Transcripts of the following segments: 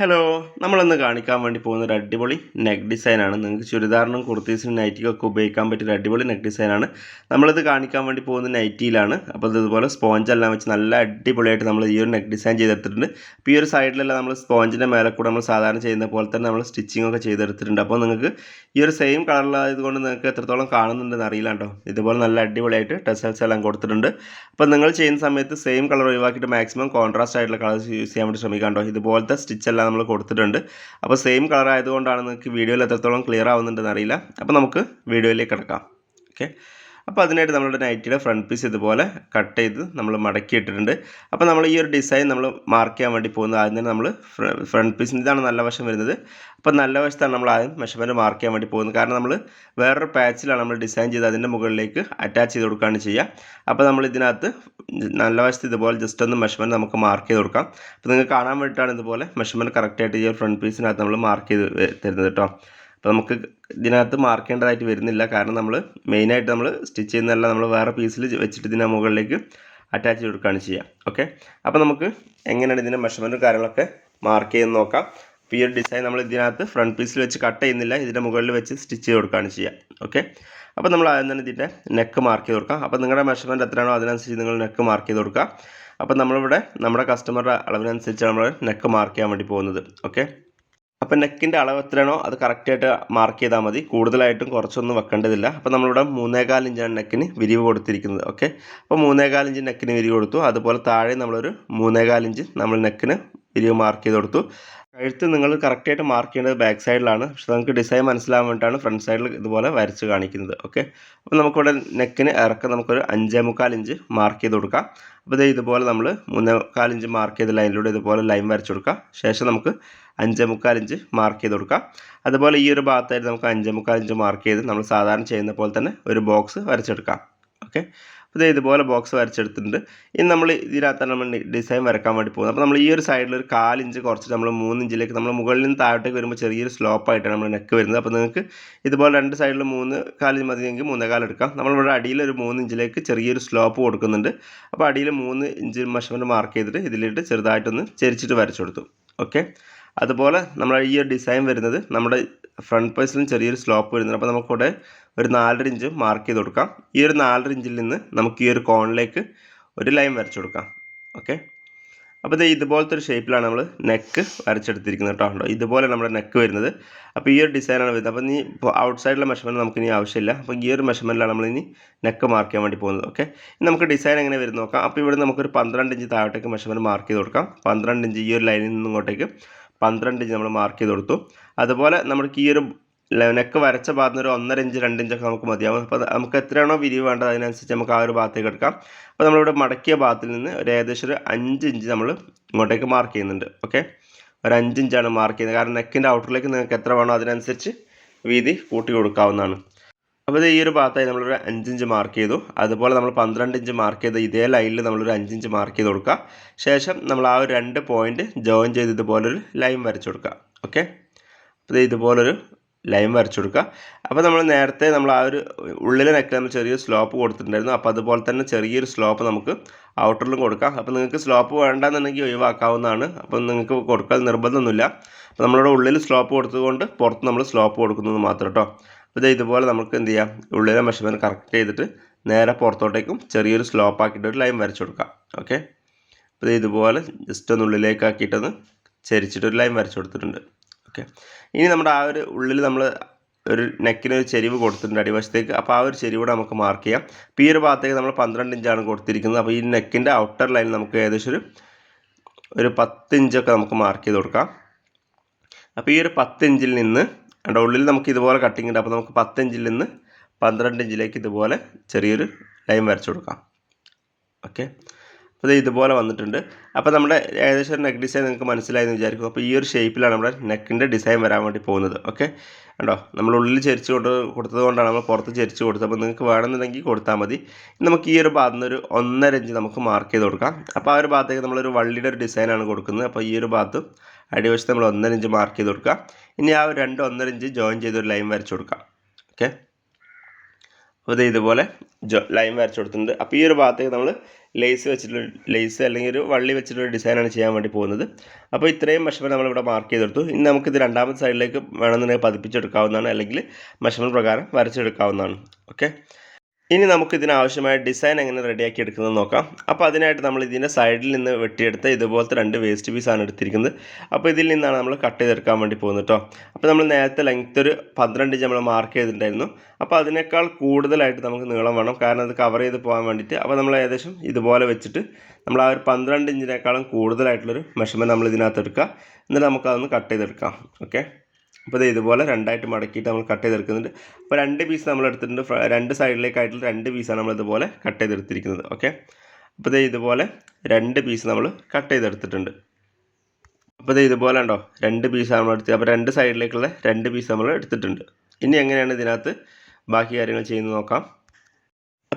Hello നമ്മളന്ന് കാണിക്കാൻ വേണ്ടി പോകുന്ന ഒരു അടിപൊളി നെക്ക് ഡിസൈനാണ് നിങ്ങൾക്ക് ചുരിദാറിനും കുർത്തീസിനും നൈറ്റിക്കൊക്കെ ഉപയോഗിക്കാൻ പറ്റിയ ഒരു അടിപൊളി നെക്ക് ഡിസൈനാണ് നമ്മളിത് കാണിക്കാൻ വേണ്ടി പോകുന്ന നൈറ്റിയിലാണ് അപ്പോൾ ഇതുപോലെ സ്പോഞ്ചെല്ലാം വെച്ച് നല്ല അടിപൊളിയായിട്ട് നമ്മൾ ഈ ഒരു നെക്ക് ഡിസൈൻ ചെയ്തെടുത്തിട്ടുണ്ട്. അപ്പോൾ ഈ ഒരു സൈഡിലെല്ലാം നമ്മൾ സ്പോഞ്ചിന്റെ മേലെ കൂടെ നമ്മൾ സാധാരണ ചെയ്യുന്ന പോലെ തന്നെ നമ്മൾ സ്റ്റിച്ചിങ് ഒക്കെ ചെയ്തെടുത്തിട്ടുണ്ട്. അപ്പോൾ നിങ്ങൾക്ക് ഈ ഒരു സെയിം കളറിലായതുകൊണ്ട് നിങ്ങൾക്ക് എത്രത്തോളം കാണുന്നുണ്ടെന്ന് അറിയില്ല കേട്ടോ. ഇതുപോലെ നല്ല അടിപൊളിയായിട്ട് ടെസൽസ് എല്ലാം കൊടുത്തിട്ടുണ്ട്. അപ്പോൾ നിങ്ങൾ ചെയ്യുന്ന സമയത്ത് സെയിം കളർ ഒഴിവാക്കിയിട്ട് മാക്സിമം കോൺട്രാസ്റ്റ് ആയിട്ടുള്ള കളേഴ്സ് യൂസ് ചെയ്യാൻ വേണ്ടി ശ്രമിക്കാം കേട്ടോ. ഇതുപോലത്തെ സ്റ്റിച്ച് എല്ലാം നമ്മൾ കൊടുത്തിട്ടുണ്ട്. അപ്പോൾ സെയിം കളർ ആയതുകൊണ്ടാണ് നിങ്ങൾക്ക് വീഡിയോയിൽ എത്രത്തോളം ക്ലിയർ ആവുന്നുണ്ടെന്ന് അറിയില്ല. അപ്പോൾ നമുക്ക് വീഡിയോയിലേക്ക് കിടക്കാം. ഓക്കെ അപ്പോൾ അതിനായിട്ട് നമ്മളുടെ നൈറ്റിയുടെ ഫ്രണ്ട് പീസ് ഇതുപോലെ കട്ട് ചെയ്ത് നമ്മൾ മടക്കി ഇട്ടിട്ടുണ്ട് അപ്പോൾ നമ്മൾ ഈ ഒരു ഡിസൈൻ നമ്മൾ മാർക്ക് ചെയ്യാൻ വേണ്ടി പോകുന്നത് ആദ്യം തന്നെ നമ്മൾ ഫ്രണ്ട് പീസിന് ഇതാണ് നല്ല വശം വരുന്നത്. അപ്പോൾ നല്ല വശത്താണ് നമ്മൾ ആദ്യം മെഷർമെന്റ് മാർക്ക് ചെയ്യാൻ വേണ്ടി പോകുന്നത്. കാരണം നമ്മൾ വേറൊരു പാച്ചിലാണ് നമ്മൾ ഡിസൈൻ ചെയ്ത് അതിന്റെ മുകളിലേക്ക് അറ്റാച്ച് ചെയ്ത് കൊടുക്കുകയാണ് ചെയ്യുക. അപ്പോൾ നമ്മൾ ഇതിനകത്ത് നല്ല വശത്ത് ഇതുപോലെ ജസ്റ്റ് ഒന്ന് മെഷർമെന്റ് നമുക്ക് മാർക്ക് ചെയ്ത് കൊടുക്കാം. അപ്പോൾ നിങ്ങൾക്ക് കാണാൻ വേണ്ടിയിട്ടാണ് ഇതുപോലെ മെഷർമെന്റ് കറക്റ്റായിട്ട് ഈ ഒരു ഫ്രണ്ട് പീസിനകത്ത് നമ്മൾ മാർക്ക് ചെയ്ത് തരുന്നത് കേട്ടോ അപ്പോൾ നമുക്ക് ഇതിനകത്ത് മാർക്ക് ചെയ്യേണ്ടതായിട്ട് വരുന്നില്ല. കാരണം നമ്മൾ മെയിനായിട്ട് നമ്മൾ സ്റ്റിച്ച് ചെയ്യുന്നതല്ല നമ്മൾ വേറെ പീസിൽ വെച്ചിട്ട് ഇതിന്റെ മുകളിലേക്ക് അറ്റാച്ച് കൊടുക്കുകയാണ് ചെയ്യുക ഓക്കെ അപ്പോൾ നമുക്ക് എങ്ങനെയാണ് ഇതിന്റെ മെഷർമെന്റും കാര്യങ്ങളൊക്കെ മാർക്ക് ചെയ്ത് നോക്കാം. അപ്പോൾ ഈ ഒരു ഡിസൈൻ നമ്മൾ ഇതിനകത്ത് ഫ്രണ്ട് പീസിൽ വെച്ച് കട്ട് ചെയ്യുന്നില്ല ഇതിന്റെ മുകളിൽ വെച്ച് സ്റ്റിച്ച് ചെയ്ത് കൊടുക്കുകയാണ് ചെയ്യുക ഓക്കെ അപ്പോൾ നമ്മൾ ആദ്യം തന്നെ ഇതിന്റെ നെക്ക് മാർക്ക് ചെയ്ത് കൊടുക്കാം. അപ്പോൾ നിങ്ങളുടെ മെഷർമെന്റ് എത്രയാണോ അതിനനുസരിച്ച് നിങ്ങൾ നെക്ക് മാർക്ക് ചെയ്ത് കൊടുക്കുക. അപ്പോൾ നമ്മളിവിടെ നമ്മുടെ കസ്റ്റമറുടെ അളവിനനുസരിച്ച് നമ്മൾ നെക്ക് മാർക്ക് ചെയ്യാൻ വേണ്ടി പോകുന്നത്. ഓക്കെ അപ്പോൾ നെക്കിന്റെ അളവ് എത്രയാണോ അത് കറക്റ്റായിട്ട് മാർക്ക് ചെയ്താൽ മതി. കൂടുതലായിട്ടും കുറച്ചൊന്നും വെക്കേണ്ടതില്ല. അപ്പം നമ്മളിവിടെ മൂന്നേകാൽ ഇഞ്ചാണ് നെക്കിന് വിരിവ് കൊടുത്തിരിക്കുന്നത്. ഓക്കെ അപ്പോൾ മൂന്നേകാൽ ഇഞ്ച് നെക്കിന് വിരിവ് കൊടുത്തു. അതുപോലെ താഴെ നമ്മളൊരു മൂന്നേകാൽ ഇഞ്ച് നമ്മൾ നെക്കിന് വിരിവ് മാർക്ക് ചെയ്ത് കൊടുത്തു. കഴുത്ത് നിങ്ങൾ കറക്റ്റായിട്ട് മാർക്ക് ചെയ്യേണ്ടത് ബാക്ക് സൈഡിലാണ് പക്ഷെ നമുക്ക് ഡിസൈൻ മനസ്സിലാകാൻ വേണ്ടിയിട്ടാണ് ഫ്രണ്ട് സൈഡിൽ ഇതുപോലെ വരച്ച് കാണിക്കുന്നത്. ഓക്കെ അപ്പോൾ നമുക്കിവിടെ നെക്കിന് ഇറക്കം നമുക്കൊരു അഞ്ചേ മുക്കാൽ ഇഞ്ച് മാർക്ക് ചെയ്ത് കൊടുക്കാം. അപ്പോൾ ഇത് ഇതുപോലെ നമ്മൾ മൂന്നേ മുക്കാൽ ഇഞ്ച് മാർക്ക് ചെയ്ത ലൈനിലൂടെ ഇതുപോലെ ലൈൻ വരച്ച് കൊടുക്കാം. ശേഷം നമുക്ക് അഞ്ചേ മുക്കാൽ ഇഞ്ച് മാർക്ക് ചെയ്ത് കൊടുക്കാം. അതുപോലെ ഈ ഒരു ഭാഗത്തായിട്ട് നമുക്ക് അഞ്ചേ മുക്കാൽ ഇഞ്ച് മാർക്ക് ചെയ്ത് നമ്മൾ സാധാരണ ചെയ്യുന്ന പോലെ തന്നെ ഒരു ബോക്സ് വരച്ചെടുക്കാം. ഓക്കെ അപ്പോൾ ഇത് ഇതുപോലെ ബോക്സ് വരച്ചെടുത്തിട്ടുണ്ട്. ഇനി നമ്മൾ ഇതിനകത്താണ് നമ്മൾ ഡിസൈൻ വരക്കാൻ വേണ്ടി പോകുന്നത് അപ്പോൾ നമ്മൾ ഈ ഒരു സൈഡിൽ ഒരു കാലിഞ്ച് കുറച്ച് നമ്മൾ മൂന്നിഞ്ചിലേക്ക് നമ്മൾ മുകളിൽ നിന്ന് താഴോട്ടേക്ക് വരുമ്പോൾ ചെറിയൊരു സ്ലോപ്പായിട്ടാണ് നമ്മൾ നെക്ക് വരുന്നത്. അപ്പോൾ നിങ്ങൾക്ക് ഇതുപോലെ രണ്ട് സൈഡിൽ മൂന്ന് കാലിഞ്ച് മതിയെങ്കിൽ മൂന്നേ കാലം എടുക്കാം. നമ്മളിവിടെ അടിയിൽ ഒരു മൂന്നിഞ്ചിലേക്ക് ചെറിയൊരു സ്ലോപ്പ് കൊടുക്കുന്നുണ്ട്. അപ്പോൾ അടിയിൽ മൂന്ന് ഇഞ്ച് മെഷർമെന്റ് മാർക്ക് ചെയ്തിട്ട് ഇതിലിട്ട് ചെറുതായിട്ടൊന്ന് ചെരിച്ചിട്ട് വരച്ചു കൊടുത്തു. ഓക്കെ അതുപോലെ നമ്മൾ ഈ ഒരു ഡിസൈൻ വരുന്നത് നമ്മുടെ ഫ്രണ്ട് പേഴ്സിലും ചെറിയൊരു സ്ലോപ്പ് വരുന്നുണ്ട്. അപ്പോൾ നമുക്കിവിടെ ഒരു നാലര ഇഞ്ച് മാർക്ക് ചെയ്ത് കൊടുക്കാം. ഈ ഒരു നാലര ഇഞ്ചിൽ നിന്ന് നമുക്ക് ഈ ഒരു കോണിലേക്ക് ഒരു ലൈൻ വരച്ചു കൊടുക്കാം. ഓക്കെ അപ്പോൾ ഇത് ഇതുപോലത്തെ ഒരു ഷേപ്പിലാണ് നമ്മൾ നെക്ക് വരച്ചെടുത്തിരിക്കുന്നത് കേട്ടോ. ഇതുപോലെ നമ്മുടെ നെക്ക് വരുന്നത്. അപ്പോൾ ഈ ഒരു ഡിസൈനാണ് വരുന്നത്. അപ്പോൾ ഇനി ഔട്ട് സൈഡിലെ മെഷർമെന്റ് നമുക്ക് ഇനി ആവശ്യമില്ല. അപ്പോൾ ഈ ഒരു മെഷർമെന്റിലാണ് നമ്മൾ ഇനി നെക്ക് മാർക്ക് ചെയ്യാൻ വേണ്ടി പോകുന്നത്. ഓക്കെ നമുക്ക് ഡിസൈൻ എങ്ങനെ വരും നോക്കാം. അപ്പോൾ ഇവിടെ നമുക്കൊരു പന്ത്രണ്ട് ഇഞ്ച് താഴോട്ടേക്ക് മെഷർമെന്റ് മാർക്ക് ചെയ്ത് കൊടുക്കാം. പന്ത്രണ്ട് ഇഞ്ച് ഈ ഒരു ലൈനിൽ നിന്ന് ഇങ്ങോട്ടേക്ക് പന്ത്രണ്ട് ഇഞ്ച് നമ്മൾ മാർക്ക് ചെയ്ത് കൊടുത്തു. അതുപോലെ നമുക്ക് ഈ ഒരു നെക്ക് വരച്ച ഭാഗത്ത് ഒരു ഒന്നര ഇഞ്ച് രണ്ട് ഇഞ്ചൊക്കെ നമുക്ക് മതിയാവും അപ്പോൾ നമുക്ക് എത്രയാണോ വിരിവ് വേണ്ടത് അതിനനുസരിച്ച് നമുക്ക് ആ ഒരു ഭാഗത്തേക്ക് എടുക്കാം. അപ്പോൾ നമ്മളിവിടെ മടക്കിയ ഭാഗത്തിൽ നിന്ന് ഒരു ഏകദേശം ഒരു അഞ്ച് ഇഞ്ച് നമ്മൾ ഇങ്ങോട്ടേക്ക് മാർക്ക് ചെയ്യുന്നുണ്ട്. ഓക്കെ ഒരു അഞ്ച് ഇഞ്ചാണ് മാർക്ക് ചെയ്യുന്നത്. കാരണം നെക്കിന്റെ ഔട്ടറിലേക്ക് നിങ്ങൾക്ക് എത്ര വേണോ അതിനനുസരിച്ച് വീതി കൂട്ടി കൊടുക്കാവുന്നതാണ്. അപ്പോൾ ഈ ഒരു ഭാഗത്തായി നമ്മളൊരു അഞ്ചിഞ്ച് മാർക്ക് ചെയ്തു. അതുപോലെ നമ്മൾ പന്ത്രണ്ട് ഇഞ്ച് മാർക്ക് ചെയ്ത ഇതേ ലൈനിൽ നമ്മളൊരു അഞ്ചിഞ്ച് മാർക്ക് ചെയ്ത് കൊടുക്കുക. ശേഷം നമ്മൾ ആ ഒരു രണ്ട് പോയിന്റ് ജോയിൻ ചെയ്ത് ഇതുപോലൊരു ലൈൻ വരച്ചു കൊടുക്കുക. ഓക്കെ അപ്പോൾ ഇത് ഇതുപോലൊരു ലൈൻ വരച്ചു കൊടുക്കുക. അപ്പോൾ നമ്മൾ നേരത്തെ നമ്മൾ ആ ഒരു ഉള്ളിലെ നെക്കിൽ നമ്മൾ ചെറിയൊരു സ്ലോപ്പ് കൊടുത്തിട്ടുണ്ടായിരുന്നു. അപ്പോൾ അതുപോലെ തന്നെ ചെറിയൊരു സ്ലോപ്പ് നമുക്ക് ഔട്ടറിലും കൊടുക്കാം. അപ്പോൾ നിങ്ങൾക്ക് സ്ലോപ്പ് വേണ്ടെന്നുണ്ടെങ്കിൽ ഒഴിവാക്കാവുന്നതാണ്. അപ്പോൾ നിങ്ങൾക്ക് കൊടുക്കാൻ നിർബന്ധമൊന്നുമില്ല. അപ്പോൾ നമ്മളിവിടെ ഉള്ളിൽ സ്ലോപ്പ് കൊടുത്തുകൊണ്ട് പുറത്ത് നമ്മൾ സ്ലോപ്പ് കൊടുക്കുന്നത് മാത്രം കേട്ടോ അപ്പോൾ ഇത് ഇതുപോലെ നമുക്ക് എന്ത് ചെയ്യാം? ഉള്ളിലെ മെഷർമെന്റ് കറക്റ്റ് ചെയ്തിട്ട് നേരെ പുറത്തോട്ടേക്കും ചെറിയൊരു സ്ലോപ്പ് ആക്കിയിട്ട് ഒരു ലൈൻ വരച്ചു കൊടുക്കാം. ഓക്കെ അപ്പോൾ ഇത് ഇതുപോലെ ജസ്റ്റ് ഒന്ന് ഉള്ളിലേക്ക് ആക്കിയിട്ടൊന്ന് ചരിച്ചിട്ട് ഒരു ലൈൻ വരച്ചു കൊടുത്തിട്ടുണ്ട്. ഓക്കെ ഇനി നമ്മുടെ ആ ഒരു ഉള്ളിൽ നമ്മൾ ഒരു നെക്കിന് ഒരു ചെരിവ് കൊടുത്തിട്ടുണ്ട് അടിവശത്തേക്ക്. അപ്പോൾ ആ ഒരു ചെരിവൂടെ നമുക്ക് മാർക്ക് ചെയ്യാം. അപ്പോൾ ഈ ഒരു ഭാഗത്തേക്ക് നമ്മൾ പന്ത്രണ്ട് ഇഞ്ചാണ് കൊടുത്തിരിക്കുന്നത്. അപ്പോൾ ഈ നെക്കിന്റെ ഔട്ടർ ലൈൻ നമുക്ക് ഏകദേശം ഒരു ഒരു പത്ത് ഇഞ്ചൊക്കെ നമുക്ക് മാർക്ക് ചെയ്ത് കൊടുക്കാം. അപ്പോൾ ഈ ഒരു പത്ത് ഇഞ്ചിൽ നിന്ന് അതിന്റെ ഉള്ളിൽ നമുക്ക് ഇതുപോലെ കട്ടിങ് ഉണ്ട്. അപ്പോൾ നമുക്ക് പത്ത് ഇഞ്ചിൽ നിന്ന് പന്ത്രണ്ട് ഇഞ്ചിലേക്ക് ഇതുപോലെ ചെറിയൊരു ലൈൻ വരച്ചു കൊടുക്കാം. ഓക്കെ അപ്പോൾ ഇത് ഇതുപോലെ വന്നിട്ടുണ്ട്. അപ്പോൾ നമ്മുടെ ഏകദേശം നെക്ക് ഡിസൈൻ നിങ്ങൾക്ക് മനസ്സിലായെന്ന് വിചാരിക്കും അപ്പോൾ ഈ ഒരു ഷേപ്പിലാണ് നമ്മുടെ നെക്കിന്റെ ഡിസൈൻ വരാൻ വേണ്ടി പോകുന്നത്. ഓക്കെ കണ്ടോ നമ്മൾ ഉള്ളിൽ ചെരിച്ച് കൊണ്ട് കൊടുത്തത് കൊണ്ടാണ് നമ്മൾ പുറത്ത് ചെരിച്ച് കൊടുത്തത്. അപ്പോൾ നിങ്ങൾക്ക് വേണമെന്നുണ്ടെങ്കിൽ കൊടുത്താൽ മതി. നമുക്ക് ഈ ഒരു ഭാഗത്ത് നിന്ന് ഒരു ഒന്നര ഇഞ്ച് നമുക്ക് മാർക്ക് ചെയ്ത് കൊടുക്കാം. അപ്പോൾ ആ ഒരു ഭാഗത്തേക്ക് നമ്മളൊരു വള്ളിയുടെ ഒരു ഡിസൈനാണ് കൊടുക്കുന്നത്. അപ്പോൾ ഈ ഒരു ഭാഗത്ത് അടിവശത്ത് നമ്മൾ ഒന്നര ഇഞ്ച് മാർക്ക് ചെയ്ത് കൊടുക്കുക. ഇനി ആ ഒരു രണ്ട് ഒന്നര ഇഞ്ച് ജോയിൻ ചെയ്ത് ഒരു ലൈൻ വരച്ചു കൊടുക്കാം ഓക്കെ അപ്പോൾ ഇത് ഇതുപോലെ ജോ ലൈൻ വരച്ചു കൊടുത്തിട്ടുണ്ട്. അപ്പോൾ ഈ ഒരു ഭാഗത്തേക്ക് നമ്മൾ ലേസ് വെച്ചിട്ടുള്ള ലേസ് അല്ലെങ്കിൽ ഒരു വള്ളി വെച്ചിട്ടുള്ള ഡിസൈനാണ് ചെയ്യാൻ വേണ്ടി പോകുന്നത്. അപ്പോൾ ഇത്രയും മെഷർമെന്റ് നമ്മളിവിടെ മാർക്ക് ചെയ്തെടുത്തു ഇനി നമുക്കിത് രണ്ടാമത്തെ സൈഡിലേക്ക് വേണമെന്നുണ്ടെങ്കിൽ പതിപ്പിച്ചെടുക്കാവുന്നതാണ് അല്ലെങ്കിൽ മെഷർമെന്റ് പ്രകാരം വരച്ചെടുക്കാവുന്നതാണ് ഓക്കെ ഇനി നമുക്ക് ഇതിനാവശ്യമായ ഡിസൈൻ എങ്ങനെ റെഡിയാക്കി എടുക്കുന്നത് നോക്കാം. അപ്പോൾ അതിനായിട്ട് നമ്മൾ ഇതിന്റെ സൈഡിൽ നിന്ന് വെട്ടിയെടുത്ത ഇതുപോലത്തെ രണ്ട് വേസ്റ്റ് പീസാണ് എടുത്തിരിക്കുന്നത്. അപ്പോൾ ഇതിൽ നിന്നാണ് നമ്മൾ കട്ട് ചെയ്തെടുക്കാൻ വേണ്ടി പോകുന്നത് കേട്ടോ അപ്പോൾ നമ്മൾ നേരത്തെ ലെങ്ത് ഒരു പന്ത്രണ്ട് ഇഞ്ച് നമ്മൾ മാർക്ക് ചെയ്തിട്ടുണ്ടായിരുന്നു. അപ്പോൾ അതിനേക്കാൾ കൂടുതലായിട്ട് നമുക്ക് നീളം വേണം. കാരണം അത് കവർ ചെയ്ത് പോകാൻ വേണ്ടിയിട്ട്. അപ്പോൾ നമ്മൾ ഏകദേശം ഇതുപോലെ വെച്ചിട്ട് നമ്മൾ ആ ഒരു പന്ത്രണ്ട് ഇഞ്ചിനേക്കാളും കൂടുതലായിട്ടുള്ളൊരു മെഷർമെന്റ് നമ്മൾ ഇതിനകത്ത് എടുക്കുക. എന്നിട്ട് നമുക്കതൊന്ന് കട്ട് ചെയ്തെടുക്കാം. ഓക്കെ അപ്പോൾ ഇത് ഇതുപോലെ രണ്ടായിട്ട് മടക്കിയിട്ട് നമ്മൾ കട്ട് ചെയ്തെടുക്കുന്നുണ്ട്. അപ്പോൾ രണ്ട് പീസ് നമ്മൾ എടുത്തിട്ടുണ്ട്. രണ്ട് സൈഡിലേക്കായിട്ടുള്ള രണ്ട് പീസാണ് നമ്മൾ ഇതുപോലെ കട്ട് ചെയ്തെടുത്തിരിക്കുന്നത്. ഓക്കെ അപ്പോൾ ഇത് ഇതുപോലെ രണ്ട് പീസ് നമ്മൾ കട്ട് ചെയ്തെടുത്തിട്ടുണ്ട്. അപ്പോൾ ഇത് ഇതുപോലെ ഉണ്ടോ രണ്ട് പീസാണ് നമ്മൾ എടുത്തത് അപ്പോൾ രണ്ട് സൈഡിലേക്കുള്ള രണ്ട് പീസ് നമ്മൾ എടുത്തിട്ടുണ്ട്. ഇനി എങ്ങനെയാണ് ഇതിനകത്ത് ബാക്കി കാര്യങ്ങൾ ചെയ്യുന്നത് നോക്കാം.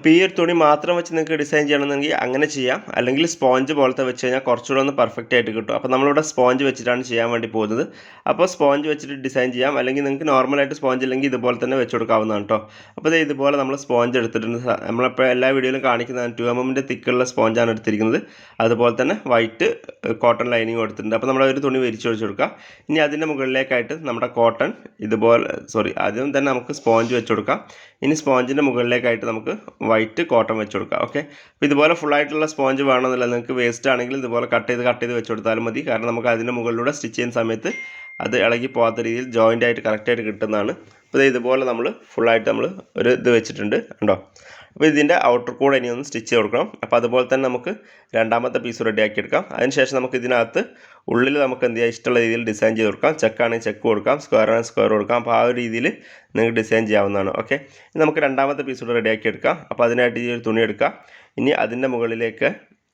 അപ്പോൾ ഈ ഒരു തുണി മാത്രം വെച്ച് നിങ്ങൾക്ക് ഡിസൈൻ ചെയ്യണമെന്നുണ്ടെങ്കിൽ അങ്ങനെ ചെയ്യാം. അല്ലെങ്കിൽ സ്പോഞ്ച് പോലത്തെ വെച്ച് കഴിഞ്ഞാൽ കുറച്ചുകൂടെ ഒന്ന് പെർഫെക്റ്റ് ആയിട്ട് കിട്ടും. അപ്പോൾ നമ്മളിവിടെ സ്പോഞ്ച് വെച്ചിട്ടാണ് ചെയ്യാൻ വേണ്ടി പോകുന്നത്. അപ്പോൾ സ്പോഞ്ച് വെച്ചിട്ട് ഡിസൈൻ ചെയ്യാം. അല്ലെങ്കിൽ നിങ്ങൾക്ക് നോർമലായിട്ട് സ്പോഞ്ച് ഇല്ലെങ്കിൽ ഇതുപോലെ തന്നെ വെച്ച് കൊടുക്കാവുന്നതാണ് കേട്ടോ അപ്പോൾ ഇത് ഇതുപോലെ നമ്മൾ സ്പോഞ്ച് എടുത്തിട്ടുണ്ട്. നമ്മളിപ്പോൾ എല്ലാ വീഡിയോയിലും കാണിക്കുന്നതാണ്. ടു എം എമ്മിന്റെ തിക്കുള്ള സ്പോഞ്ചാണ് എടുത്തിരിക്കുന്നത്. അതുപോലെ തന്നെ വൈറ്റ് കോട്ടൺ ലൈനിങ് കൊടുത്തിട്ടുണ്ട് അപ്പോൾ നമ്മളൊരു തുണി വിരിച്ചു വെച്ച് കൊടുക്കുക ഇനി അതിന്റെ മുകളിലേക്കായിട്ട് നമ്മുടെ കോട്ടൺ ഇതുപോലെ സോറി ആദ്യം തന്നെ നമുക്ക് സ്പോഞ്ച് വെച്ച് കൊടുക്കാം. ഇനി സ്പോഞ്ചിന്റെ മുകളിലേക്കായിട്ട് നമുക്ക് വൈറ്റ് കോട്ടൺ വെച്ച് കൊടുക്കുക ഓക്കെ അപ്പോൾ ഇതുപോലെ ഫുൾ ആയിട്ടുള്ള സ്പോഞ്ച് വേണമെന്നില്ല. നിങ്ങൾക്ക് വേസ്റ്റ് ആണെങ്കിൽ ഇതുപോലെ കട്ട് ചെയ്ത് കട്ട് ചെയ്ത് വെച്ച് കൊടുത്താലും മതി. കാരണം നമുക്ക് അതിന്റെ മുകളിലൂടെ സ്റ്റിച്ച് ചെയ്യുന്ന സമയത്ത് അത് ഇളകി പോകാത്ത രീതിയിൽ ജോയിന്റ് ആയിട്ട് കറക്റ്റായിട്ട് കിട്ടുന്നതാണ്. അപ്പോൾ ഇത് ഇതുപോലെ നമ്മൾ ഫുള്ളായിട്ട് നമ്മൾ ഒരു ഇത് വെച്ചിട്ടുണ്ട് കണ്ടോ? അപ്പോൾ ഇതിന്റെ ഔട്ടർ കൂടെ ഇനി ഒന്ന് സ്റ്റിച്ച് ചെയ്ത് കൊടുക്കണം അപ്പോൾ അതുപോലെ തന്നെ നമുക്ക് രണ്ടാമത്തെ പീസ് റെഡിയാക്കി എടുക്കാം. അതിനുശേഷം നമുക്ക് ഇതിനകത്ത് ഉള്ളിൽ നമുക്ക് എന്ത് ചെയ്യാം? ഇഷ്ടമുള്ള രീതിയിൽ ഡിസൈൻ ചെയ്ത് കൊടുക്കാം. ചെക്കാണെങ്കിൽ ചെക്ക് കൊടുക്കാം. സ്ക്വയർ ആണെങ്കിൽ സ്ക്വയർ കൊടുക്കാം. അപ്പോൾ ആ ഒരു രീതിയിൽ നിങ്ങൾക്ക് ഡിസൈൻ ചെയ്യാവുന്നതാണ്. ഓക്കെ നമുക്ക് രണ്ടാമത്തെ പീസ് കൂടെ റെഡിയാക്കി എടുക്കാം. അപ്പോൾ അതിനായിട്ട് ഈ ഒരു തുണി എടുക്കാം. ഇനി അതിന്റെ മുകളിലേക്ക്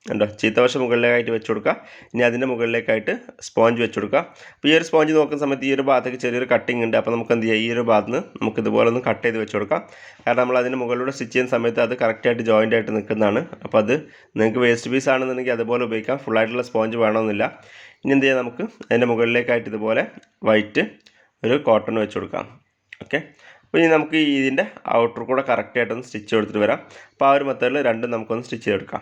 ഉണ്ടോ ചീത്തവശം മുകളിലേക്കായിട്ട് വെച്ച് കൊടുക്കുക. ഇനി അതിന്റെ മുകളിലേക്കായിട്ട് സ്പോഞ്ച് വെച്ച് കൊടുക്കുക. അപ്പോൾ ഈ ഒരു സ്പോഞ്ച് നോക്കുന്ന സമയത്ത് ഈ ഒരു ഭാഗത്തേക്ക് ചെറിയൊരു കട്ടിങ് ഉണ്ട്. അപ്പോൾ നമുക്ക് എന്ത് ചെയ്യാം? ഈ ഒരു ഭാഗത്ത് നിന്ന് നമുക്ക് ഇതുപോലെ ഒന്ന് കട്ട് ചെയ്ത് വെച്ച് കൊടുക്കാം. കാരണം നമ്മൾ അതിന്റെ മുകളിലൂടെ സ്റ്റിച്ച് ചെയ്യുന്ന സമയത്ത് അത് കറക്റ്റായിട്ട് ജോയിന്റ് ആയിട്ട് നിൽക്കുന്നതാണ്. അപ്പോൾ അത് നിങ്ങൾക്ക് വേസ്റ്റ് പീസ് ആണെന്നുണ്ടെങ്കിൽ അതുപോലെ ഉപയോഗിക്കാം. ഫുള്ളായിട്ടുള്ള സ്പോഞ്ച് വേണമെന്നില്ല. ഇനി എന്ത് ചെയ്യാം നമുക്ക്? അതിന്റെ മുകളിലേക്കായിട്ട് ഇതുപോലെ വൈറ്റ് ഒരു കോട്ടൺ വെച്ച് കൊടുക്കാം. ഓക്കെ അപ്പോൾ ഇനി നമുക്ക് ഇതിന്റെ ഔട്ടർ കൂടെ കറക്റ്റായിട്ടൊന്ന് സ്റ്റിച്ച് കൊടുത്തിട്ട് വരാം. അപ്പോൾ ആ ഒരു മെത്തേഡിൽ രണ്ടും നമുക്കൊന്ന് സ്റ്റിച്ച് ചെയ്തെടുക്കാം.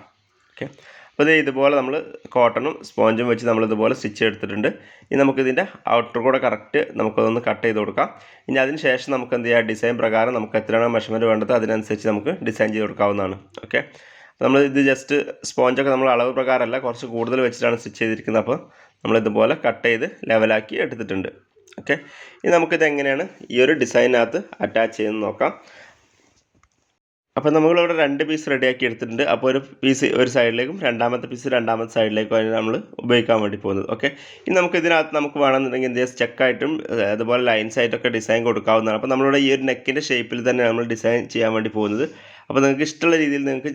ഓക്കെ. അപ്പോൾ ഇത് ഇതുപോലെ നമ്മൾ കോട്ടണും സ്പോഞ്ചും വെച്ച് നമ്മൾ ഇതുപോലെ സ്റ്റിച്ച് എടുത്തിട്ടുണ്ട്. ഇനി നമുക്കിതിന്റെ ഔട്ടർ കൂടെ കറക്റ്റ് നമുക്കതൊന്ന് കട്ട് ചെയ്ത് കൊടുക്കാം. ഇനി അതിന് ശേഷം നമുക്ക് എന്ത് ചെയ്യാം? ഡിസൈൻ പ്രകാരം നമുക്ക് എത്രയാണോ മെഷർമെന്റ് വേണ്ടത് അതിനനുസരിച്ച് നമുക്ക് ഡിസൈൻ ചെയ്ത് കൊടുക്കാവുന്നതാണ്. ഓക്കെ. നമ്മൾ ഇത് ജസ്റ്റ് സ്പോഞ്ചൊക്കെ നമ്മൾ അളവ് പ്രകാരമല്ല കുറച്ച് കൂടുതൽ വെച്ചിട്ടാണ് സ്റ്റിച്ച് ചെയ്തിരിക്കുന്നത്. അപ്പോൾ നമ്മൾ ഇതുപോലെ കട്ട് ചെയ്ത് ലെവലാക്കി എടുത്തിട്ടുണ്ട്. ഓക്കെ. ഇനി നമുക്കിത് എങ്ങനെയാണ് ഈ ഒരു ഡിസൈനകത്ത് അറ്റാച്ച് ചെയ്യുന്നത് നോക്കാം. അപ്പോൾ നമ്മളിവിടെ രണ്ട് പീസ് റെഡിയാക്കി എടുത്തിട്ടുണ്ട്. അപ്പോൾ ഒരു പീസ് ഒരു സൈഡിലേക്കും രണ്ടാമത്തെ പീസ് രണ്ടാമത്തെ സൈഡിലേക്കും നമ്മൾ ഉപയോഗിക്കാൻ വേണ്ടി പോകുന്നത്. ഓക്കെ ഇനി നമുക്ക് ഇതിനകത്ത് നമുക്ക് വേണമെന്നുണ്ടെങ്കിൽ എന്ത് ചെക്കായിട്ടും അതുപോലെ ലൈൻസ് ആയിട്ടൊക്കെ ഡിസൈൻ കൊടുക്കാവുന്നതാണ്. അപ്പോൾ നമ്മളിവിടെ ഈ ഒരു നെക്കിന്റെ ഷേപ്പിൽ തന്നെ നമ്മൾ ഡിസൈൻ ചെയ്യാൻ വേണ്ടി പോകുന്നത്. അപ്പോൾ നിങ്ങൾക്ക് ഇഷ്ടമുള്ള രീതിയിൽ നിങ്ങൾക്ക്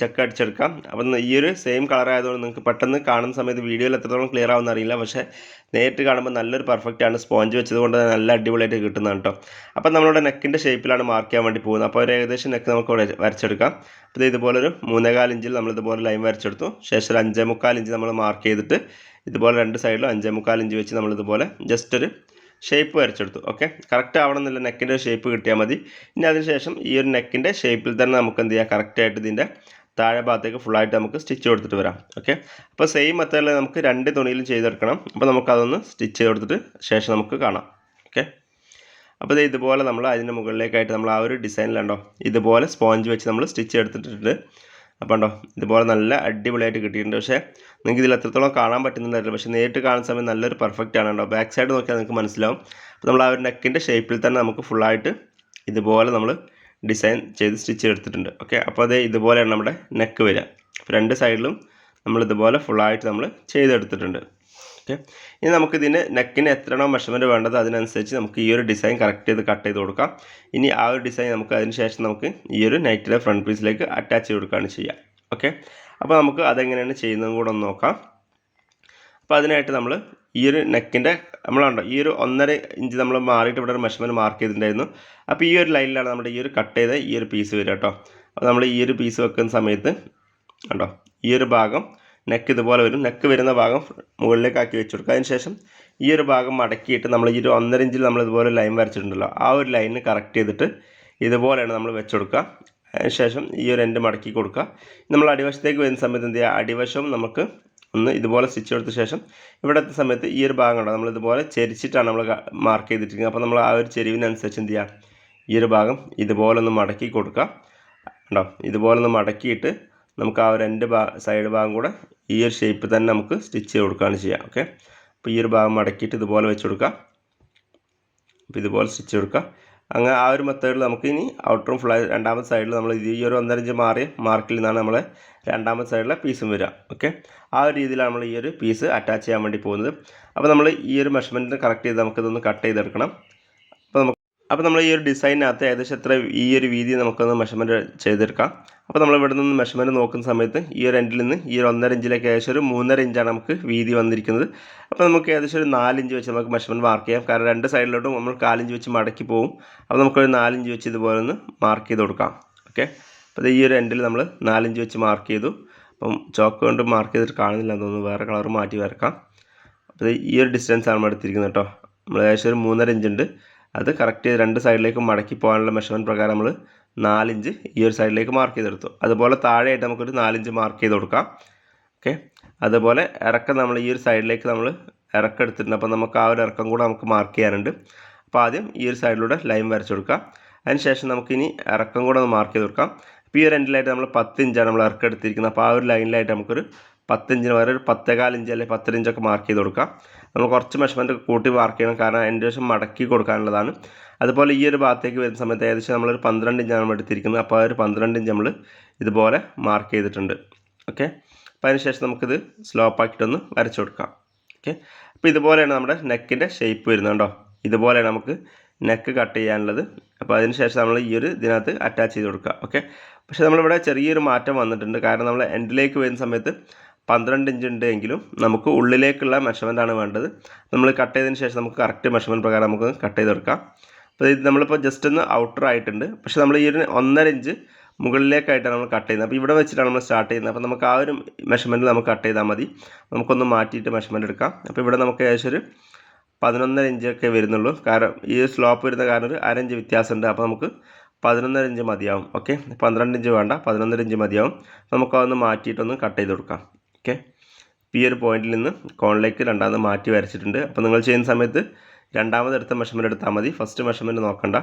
ചക്ക അടിച്ചെടുക്കാം. അപ്പം ഈ ഒരു സെയിം കളർ ആയതുകൊണ്ട് നിങ്ങൾക്ക് പെട്ടെന്ന് കാണുന്ന സമയത്ത് വീഡിയോയിൽ എത്രത്തോളം ക്ലിയർ ആവുമെന്ന് അറിയില്ല. പക്ഷേ നേരിട്ട് കാണുമ്പോൾ നല്ലൊരു പെർഫെക്റ്റ് ആണ്. സ്പോഞ്ച് വെച്ചത് കൊണ്ട് നല്ല അടിപൊളിയായിട്ട് കിട്ടുന്നതാണ് കേട്ടോ അപ്പം നമ്മളുടെ നെക്കിന്റെ ഷേപ്പിലാണ് മാർക്ക് ചെയ്യാൻ വേണ്ടി പോകുന്നത്. അപ്പോൾ ഒരു ഏകദേശം നെക്ക് നമുക്ക് വരച്ചെടുക്കാം. അപ്പോൾ ഇതുപോലൊരു മൂന്നേകാൽ ഇഞ്ചിൽ നമ്മൾ ഇതുപോലെ ലൈൻ വരച്ചെടുത്തു. ശേഷം ഒരു അഞ്ചേ മുക്കാൽ ഇഞ്ച് നമ്മൾ മാർക്ക് ചെയ്തിട്ട് ഇതുപോലെ രണ്ട് സൈഡിലും അഞ്ചേ മുക്കാൽ ഇഞ്ച് വെച്ച് നമ്മളിതുപോലെ ജസ്റ്റ് ഒരു ഷേപ്പ് വരച്ചെടുത്തു. ഓക്കെ കറക്റ്റ് ആവണമെന്നില്ല. നെക്കിന്റെ ഷേപ്പ് കിട്ടിയാൽ മതി. ഇനി അതിനുശേഷം ഈ ഒരു നെക്കിന്റെ ഷേപ്പിൽ തന്നെ നമുക്ക് എന്ത് ചെയ്യാം കറക്റ്റായിട്ട് ഇതിന്റെ താഴെ ഭാഗത്തേക്ക് ഫുള്ളായിട്ട് നമുക്ക് സ്റ്റിച്ച് കൊടുത്തിട്ട് വരാം. ഓക്കെ അപ്പോൾ സെയിം മെത്തേഡിൽ നമുക്ക് രണ്ട് തുണിയിലും ചെയ്തെടുക്കണം. അപ്പോൾ നമുക്കതൊന്ന് സ്റ്റിച്ച് ചെയ്ത് കൊടുത്തിട്ട് ശേഷം നമുക്ക് കാണാം. ഓക്കെ അപ്പോൾ ഇതുപോലെ നമ്മൾ അതിന്റെ മുകളിലേക്കായിട്ട് നമ്മൾ ആ ഒരു ഡിസൈനിലുണ്ടോ ഇതുപോലെ സ്പോഞ്ച് വെച്ച് നമ്മൾ സ്റ്റിച്ച് എടുത്തിട്ടുണ്ട് അപ്പോൾ ഉണ്ടോ ഇതുപോലെ നല്ല അടിപൊളിയായിട്ട് കിട്ടിയിട്ടുണ്ട്. പക്ഷേ നിങ്ങൾക്ക് ഇതിൽ എത്രത്തോളം കാണാൻ പറ്റുന്നുണ്ടായിരുന്നു പക്ഷേ നേരിട്ട് കാണുന്ന സമയം നല്ലൊരു പെർഫെക്റ്റ് ആണ് കേട്ടോ. ബാക്ക് സൈഡ് നോക്കിയാൽ നിങ്ങൾക്ക് മനസ്സിലാവും. അപ്പോൾ നമ്മൾ ആ ഒരു നെക്കിന്റെ ഷേപ്പിൽ തന്നെ നമുക്ക് ഫുള്ളായിട്ട് ഇതുപോലെ നമ്മൾ ഡിസൈൻ ചെയ്ത് സ്റ്റിച്ച് എടുത്തിട്ടുണ്ട് ഓക്കെ അപ്പോൾ അത് ഇതുപോലെയാണ് നമ്മുടെ നെക്ക് വരിക. അപ്പോൾ രണ്ട് സൈഡിലും നമ്മൾ ഇതുപോലെ ഫുള്ളായിട്ട് നമ്മൾ ചെയ്തെടുത്തിട്ടുണ്ട്. ഓക്കെ. ഇനി നമുക്കിതിന് നെക്കിന് എത്രയാണോ മെഷർമെന്റ് വേണ്ടത് അതിനനുസരിച്ച് നമുക്ക് ഈ ഒരു ഡിസൈൻ കറക്റ്റ് ചെയ്ത് കട്ട് ചെയ്ത് കൊടുക്കാം. ഇനി ആ ഒരു ഡിസൈൻ നമുക്ക് അതിന് ശേഷം നമുക്ക് ഈ ഒരു നൈറ്റിലെ ഫ്രണ്ട് പീസിലേക്ക് അറ്റാച്ച് ചെയ്ത് കൊടുക്കുകയാണ് ചെയ്യുക ഓക്കെ. അപ്പോൾ നമുക്ക് അതെങ്ങനെയാണ് ചെയ്യുന്നതും കൂടെ ഒന്ന് നോക്കാം. അപ്പോൾ അതിനായിട്ട് നമ്മൾ ഈ ഒരു നെക്കിന്റെ നമ്മളുണ്ടോ ഈ ഒരു ഒന്നര ഇഞ്ച് നമ്മൾ മാറിയിട്ട് ഇവിടെ ഒരു മെഷർമെന്റ് മാർക്ക് ചെയ്തിട്ടുണ്ടായിരുന്നു. അപ്പോൾ ഈ ഒരു ലൈനിലാണ് നമ്മുടെ ഈ ഒരു കട്ട് ചെയ്ത ഈ ഒരു പീസ് വരിക കേട്ടോ. അപ്പോൾ നമ്മൾ ഈ ഒരു പീസ് വെക്കുന്ന സമയത്ത് കണ്ടോ ഈ ഒരു ഭാഗം നെക്ക് ഇതുപോലെ വരും. നെക്ക് വരുന്ന ഭാഗം മുകളിലേക്ക് ആക്കി വെച്ച് കൊടുക്കുക അതിന് ശേഷം ഈ ഒരു ഭാഗം മടക്കിയിട്ട് നമ്മൾ ഈ ഒരു ഒന്നര ഇഞ്ചിൽ നമ്മൾ ഇതുപോലെ ലൈൻ വരച്ചിട്ടുണ്ടല്ലോ ആ ഒരു ലൈനിന് കറക്റ്റ് ചെയ്തിട്ട് ഇതുപോലെയാണ് നമ്മൾ വെച്ച് കൊടുക്കുക അതിന് ശേഷം ഈ ഒരു എൻഡ് മടക്കി കൊടുക്കുക. നമ്മൾ അടിവശത്തേക്ക് വരുന്ന സമയത്ത് എന്ത് ചെയ്യുക? അടിവശം നമുക്ക് ഒന്ന് ഇതുപോലെ സ്റ്റിച്ച് കൊടുത്ത ശേഷം ഇവിടെ എത്തുന്ന സമയത്ത് ഈ ഒരു ഭാഗം ഉണ്ടോ നമ്മൾ ഇതുപോലെ ചെരിച്ചിട്ടാണ് നമ്മൾ മാർക്ക് ചെയ്തിട്ടിരിക്കുന്നത്. അപ്പോൾ നമ്മൾ ആ ഒരു ചെരിവിനനുസരിച്ച് എന്ത് ചെയ്യുക? ഈ ഒരു ഭാഗം ഇതുപോലെ ഒന്ന് മടക്കി കൊടുക്കുക. ഉണ്ടോ ഇതുപോലെ ഒന്ന് മടക്കിയിട്ട് നമുക്ക് ആ ഒരു ഭാഗം സൈഡ് ഭാഗം കൂടെ ഈ ഒരു ഷേപ്പ് തന്നെ നമുക്ക് സ്റ്റിച്ച് ചെയ്ത് കൊടുക്കുകയാണ് ചെയ്യുക ഓക്കെ അപ്പോൾ ഈ ഒരു ഭാഗം മടക്കിയിട്ട് ഇതുപോലെ വെച്ച് കൊടുക്കുക. അപ്പോൾ ഇതുപോലെ സ്റ്റിച്ച് കൊടുക്കുക. അങ്ങനെ ആ ഒരു മെത്തേഡിൽ നമുക്ക് ഇനി ഔട്ടറും ഫ്ലൈ രണ്ടാമത്തെ സൈഡിൽ നമ്മൾ ഈ ഒരു ഒന്നരഞ്ച് മാറി മാർക്കിൽ നിന്നാണ് നമ്മൾ രണ്ടാമത്തെ സൈഡിലെ പീസും വരിക ഓക്കെ ആ ഒരു രീതിയിലാണ് നമ്മൾ ഈ ഒരു പീസ് അറ്റാച്ച് ചെയ്യാൻ വേണ്ടി പോകുന്നത്. അപ്പോൾ നമ്മൾ ഈ ഒരു മെഷർമെന്റിന് കറക്റ്റ് ചെയ്ത് നമുക്കിതൊന്ന് കട്ട് ചെയ്തെടുക്കണം. അപ്പോൾ നമ്മൾ ഈ ഒരു ഡിസൈനകത്ത് ഏകദേശം എത്ര ഈ ഒരു വീതി നമുക്കൊന്ന് മെഷർമെന്റ് ചെയ്തെടുക്കാം. അപ്പോൾ നമ്മൾ ഇവിടെ നിന്ന് മെഷർമെന്റ് നോക്കുന്ന സമയത്ത് ഈ ഒരു എൻഡിൽ നിന്ന് ഈ ഒരു ഒന്നര ഇഞ്ചിലേക്ക് ഏകദേശം ഒരു മൂന്നര ഇഞ്ചാണ് നമുക്ക് വീതി വന്നിരിക്കുന്നത്. അപ്പോൾ നമുക്ക് ഏകദേശം ഒരു നാലിഞ്ച് വെച്ച് നമുക്ക് മെഷർമെന്റ് മാർക്ക് ചെയ്യാം. കാരണം രണ്ട് സൈഡിലോട്ടും നമ്മൾ കാലിഞ്ച് വെച്ച് മടക്കി പോകും അപ്പോൾ നമുക്കൊരു നാലിഞ്ച് വെച്ച് ഇതുപോലെ ഒന്ന് മാർക്ക് ചെയ്ത് കൊടുക്കാം. ഓക്കെ അപ്പോൾ ഈ ഒരു എൻഡിൽ നമ്മൾ നാലിഞ്ച് വെച്ച് മാർക്ക് ചെയ്തു. അപ്പം ചോക്ക് കൊണ്ട് മാർക്ക് ചെയ്തിട്ട് കാണുന്നില്ല എന്ന് തോന്നുന്നു. വേറെ കളർ മാറ്റി വരക്കാം. അപ്പോൾ ഈ ഒരു ഡിസ്റ്റൻസ് ആണ് നമ്മൾ എടുത്തിരിക്കുന്നത് കേട്ടോ. നമ്മൾ ഏകദേശം ഒരു മൂന്നര ഇഞ്ച് ഉണ്ട്. അത് കറക്റ്റ് രണ്ട് സൈഡിലേക്ക് മടക്കി പോകാനുള്ള മെഷർമെന്റ് പ്രകാരം നമ്മൾ നാലിഞ്ച് ഈ ഒരു സൈഡിലേക്ക് മാർക്ക് ചെയ്തെടുത്തു. അതുപോലെ താഴെയായിട്ട് നമുക്കൊരു നാലിഞ്ച് മാർക്ക് ചെയ്ത് കൊടുക്കാം. ഓക്കെ അതുപോലെ ഇറക്കം നമ്മൾ ഈ ഒരു സൈഡിലേക്ക് നമ്മൾ ഇറക്കം എടുത്തിട്ടുണ്ട്. അപ്പോൾ നമുക്ക് ആ ഒരു ഇറക്കം കൂടെ നമുക്ക് മാർക്ക് ചെയ്യാനുണ്ട്. അപ്പോൾ ആദ്യം ഈ ഒരു സൈഡിലൂടെ ലൈൻ വരച്ചു കൊടുക്കാം. അതിനുശേഷം നമുക്കിനി ഇറക്കം കൂടെ ഒന്ന് മാർക്ക് ചെയ്ത് കൊടുക്കാം. അപ്പോൾ ഈ ഒരു എൻഡിലായിട്ട് നമ്മൾ പത്ത് ഇഞ്ചാണ് നമ്മൾ ഇറക്കം എടുത്തിരിക്കുന്നത്. അപ്പോൾ ആ ഒരു ലൈനിലായിട്ട് നമുക്കൊരു പത്തിഞ്ചിന് പകരം ഒരു പത്തേകാൽ ഇഞ്ച് അല്ലെങ്കിൽ പത്തര ഇഞ്ചൊക്കെ മാർക്ക് ചെയ്ത് കൊടുക്കാം. നമ്മൾ കുറച്ച് മെഷർമെന്റ് കൂട്ടി മാർക്ക് ചെയ്യണം. കാരണം അതിന്റെ ശേഷം മടക്കി കൊടുക്കാനുള്ളതാണ്. അതുപോലെ ഈ ഒരു ഭാഗത്തേക്ക് വരുന്ന സമയത്ത് ഏകദേശം നമ്മളൊരു പന്ത്രണ്ട് ഇഞ്ചാണ് എടുത്തിരിക്കുന്നത്. അപ്പോൾ ആ ഒരു പന്ത്രണ്ട് ഇഞ്ച് നമ്മൾ ഇതുപോലെ മാർക്ക് ചെയ്തിട്ടുണ്ട്. ഓക്കെ അപ്പോൾ അതിന് ശേഷം നമുക്കിത് സ്ലോപ്പ് ആക്കിയിട്ടൊന്ന് വരച്ചു കൊടുക്കാം. ഓക്കെ അപ്പോൾ ഇതുപോലെയാണ് നമ്മുടെ നെക്കിന്റെ ഷേപ്പ് വരുന്നത് കേട്ടോ ഇതുപോലെയാണ് നമുക്ക് നെക്ക് കട്ട് ചെയ്യാനുള്ളത്. അപ്പോൾ അതിനുശേഷം നമ്മൾ ഈ ഒരു ഇതിനകത്ത് അറ്റാച്ച് ചെയ്ത് കൊടുക്കുക. ഓക്കെ പക്ഷേ നമ്മളിവിടെ ചെറിയൊരു മാറ്റം വന്നിട്ടുണ്ട്. കാരണം നമ്മൾ എൻഡിലേക്ക് വരുന്ന സമയത്ത് പന്ത്രണ്ട് ഇഞ്ച് ഉണ്ട് എങ്കിലും നമുക്ക് ഉള്ളിലേക്കുള്ള മെഷർമെന്റ് ആണ് വേണ്ടത്. നമ്മൾ കട്ട് ചെയ്തതിന് ശേഷം നമുക്ക് കറക്റ്റ് മെഷർമെന്റ് പ്രകാരം നമുക്ക് കട്ട് ചെയ്തെടുക്കാം. അപ്പോൾ ഇത് നമ്മളിപ്പോൾ ജസ്റ്റ് ഒന്ന് ഔട്ടർ ആയിട്ടുണ്ട്. പക്ഷേ നമ്മൾ ഈ ഒരു ഒന്നര ഇഞ്ച് മുകളിലേക്കായിട്ടാണ് നമ്മൾ കട്ട് ചെയ്യുന്നത്. അപ്പോൾ ഇവിടെ വെച്ചിട്ടാണ് നമ്മൾ സ്റ്റാർട്ട് ചെയ്യുന്നത്. അപ്പോൾ നമുക്ക് ആ ഒരു മെഷർമെന്റ് നമുക്ക് കട്ട് ചെയ്താൽ മതി. നമുക്കൊന്ന് മാറ്റിയിട്ട് മെഷർമെന്റ് എടുക്കാം. അപ്പോൾ ഇവിടെ നമുക്ക് ഏകദേശം ഒരു പതിനൊന്നര ഇഞ്ചൊക്കെ വരുന്നുള്ളൂ. കാരണം ഈ സ്ലോപ്പ് വരുന്ന കാരണം ഒരു അരഞ്ച് വ്യത്യാസമുണ്ട്. അപ്പോൾ നമുക്ക് പതിനൊന്നര ഇഞ്ച് മതിയാവും. ഓക്കെ പന്ത്രണ്ട് ഇഞ്ച് വേണ്ട. പതിനൊന്നര ഇഞ്ച് മതിയാവും. നമുക്കതൊന്ന് മാറ്റിയിട്ടൊന്ന് കട്ട് ചെയ്ത് കൊടുക്കാം. ഓക്കെ ഈ ഒരു പോയിന്റിൽ നിന്ന് കോണിലേക്ക് രണ്ടാമത് മാറ്റി വരച്ചിട്ടുണ്ട്. അപ്പോൾ നിങ്ങൾ ചെയ്യുന്ന സമയത്ത് രണ്ടാമത് എടുത്ത മെഷർമെന്റ് എടുത്താൽ മതി. ഫസ്റ്റ് മെഷർമെന്റ് നോക്കണ്ട.